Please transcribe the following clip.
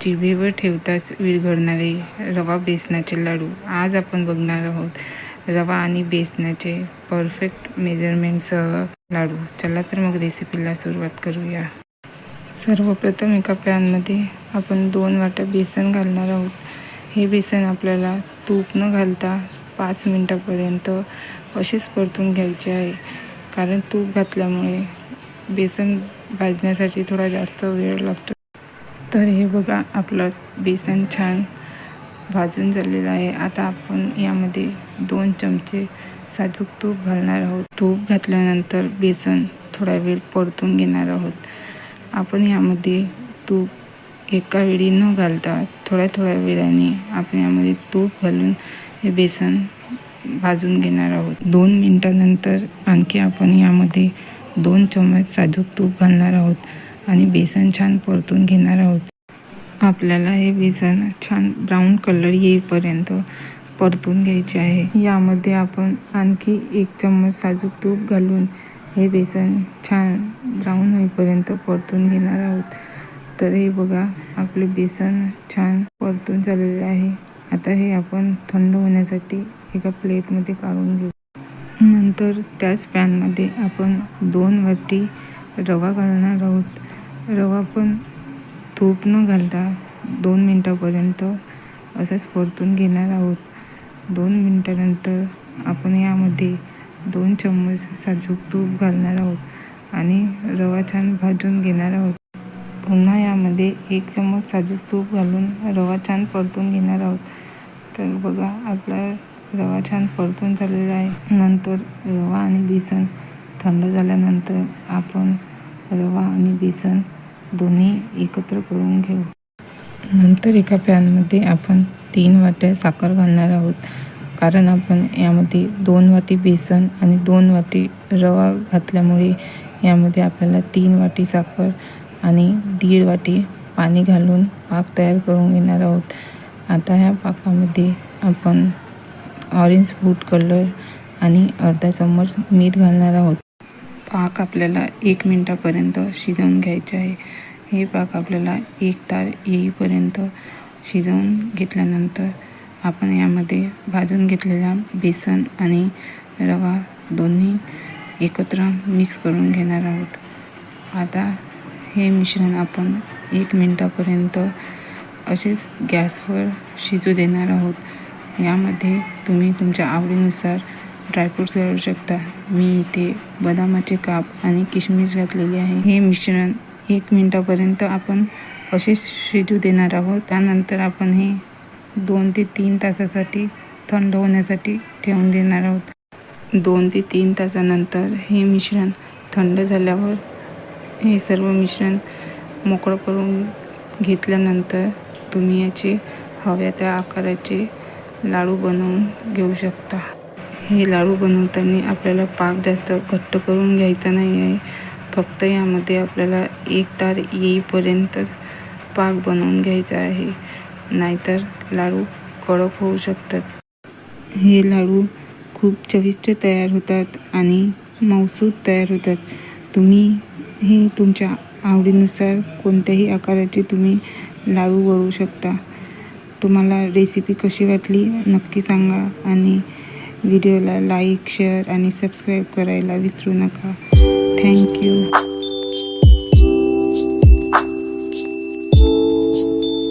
जिभेवर ठेवताच विरघळणारे रवा बेसनाचे लाडू आज आपण बघणार आहोत. रवा आणि बेसनाचे परफेक्ट मेजरमेंटसह लाडू. चला तर मग रेसिपीला सुरुवात करूया. सर्वप्रथम एका पॅनमध्ये आपण दोन वाट्या बेसन घालणार आहोत. हे बेसन आपल्याला तूप न घालता पाच मिनटापर्यंत असेच परतून घ्यायचे आहे. कारण तूप घातल्यामुळे बेसन भाजण्यासाठी थोडा जास्त वेळ लागतो. तर हे बघा आपलं बेसन छान भाजून झालेलं आहे. आता आपण यामध्ये दोन चमचे साजूक तूप घालणार आहोत. तूप घातल्यानंतर बेसन थोडा वेळ परतून घेणार आहोत. आपण यामध्ये तूप एका वेळी न घालता थोड्या थोड्या वेळाने आपण यामध्ये तूप घालून हे बेसन भाजून घेणार आहोत. दोन मिनटानंतर आणखी आपण यामध्ये दोन चमच साजूक तूप घालणार आहोत. आणि बेसन छान परतून घेणार आहोत. आपल्याला हे बेसन छान ब्राऊन कलर येईपर्यंत परतून घ्यायचे आहे. यामध्ये आपण आणखी एक चम्मच साजूक तूप घालून हे बेसन छान ब्राऊन होईपर्यंत परतून घेणार आहोत. तर हे बघा आपले बेसन छान परतून झालेले आहे. आता हे आपण थंड होण्यासाठी एका प्लेटमध्ये काढून घेऊ. नंतर त्याच पॅनमध्ये आपण दोन वाटी रवा घालणार आहोत. रवा पण तूप न घालता दोन मिनटापर्यंत असंच परतून घेणार आहोत. दोन मिनटानंतर आपण यामध्ये दोन चम्मच साजूक तूप घालणार आहोत आणि रवा छान भाजून घेणार आहोत. पुन्हा यामध्ये एक चम्मच साजूक तूप घालून रवा छान परतून घेणार आहोत. तर बघा आपला रवा छान परतून झालेला आहे. नंतर रवा आणि बेसन थंड झाल्यानंतर आपण रवा आणि बेसन दोन्ही एकत्र करून घेऊ. नंतर एका पॅनमध्ये आपण तीन वाट्या साखर घालणार आहोत. कारण आपण यामध्ये दोन वाटी बेसन आणि दोन वाटी रवा घातल्यामुळे यामध्ये आपल्याला तीन वाटी साखर आणि दीड वाटी पाणी घालून पाक तयार करून घेणार आहोत. आता ह्या पाकामध्ये आपण ऑरेंज फूड कलर आणि अर्धा चम्मच मीठ घालणार आहोत. पाक आपल्याला एक मिनटापर्यंत शिजवून घ्यायचे आहे. हे पाक आपल्याला एक तार येईपर्यंत शिजवून घेतल्यानंतर आपण यामध्ये भाजून घेतलेला बेसन आणि रवा दोन्ही एकत्र मिक्स करून घेणार आहोत. आता हे मिश्रण आपण एक मिनटापर्यंत असेच गॅसवर शिजू देणार आहोत. यामध्ये तुम्ही तुमच्या आवडीनुसार ड्रायफ्रूट्स घालू शकता. मी इथे बदामाचे काप आणि किशमिश घातलेले आहे. हे मिश्रण एक मिनटापर्यंत आपण असेच शिजू देणार आहोत. त्यानंतर आपण हे दोन ते तीन तासासाठी थंड होण्यासाठी ठेवून देणार आहोत. दोन ते तीन तासानंतर हे मिश्रण थंड झाल्यावर हे सर्व मिश्रण मोकळं करून घेतल्यानंतर तुम्ही याचे हव्या त्या आकाराचे लाडू बनवून घेऊ शकता. हे लाडू बनवताना आपल्याला पाक जास्त घट्ट करून घ्यायचा नाही आहे. फक्त यामध्ये आपल्याला एक तार येईपर्यंतच पाक बनवून घ्यायचा आहे. नाहीतर लाडू कडक होऊ शकतात. हे लाडू खूप चविष्ट तयार होतात आणि मौसूद तयार होतात. तुम्ही हे तुमच्या आवडीनुसार कोणत्याही आकाराचे तुम्ही लाडू वळू शकता. तुम्हाला रेसिपी कशी वाटली नक्की सांगा आणि व्हिडिओला लाईक शेअर आणि सबस्क्राईब करायला विसरू नका. थँक्यू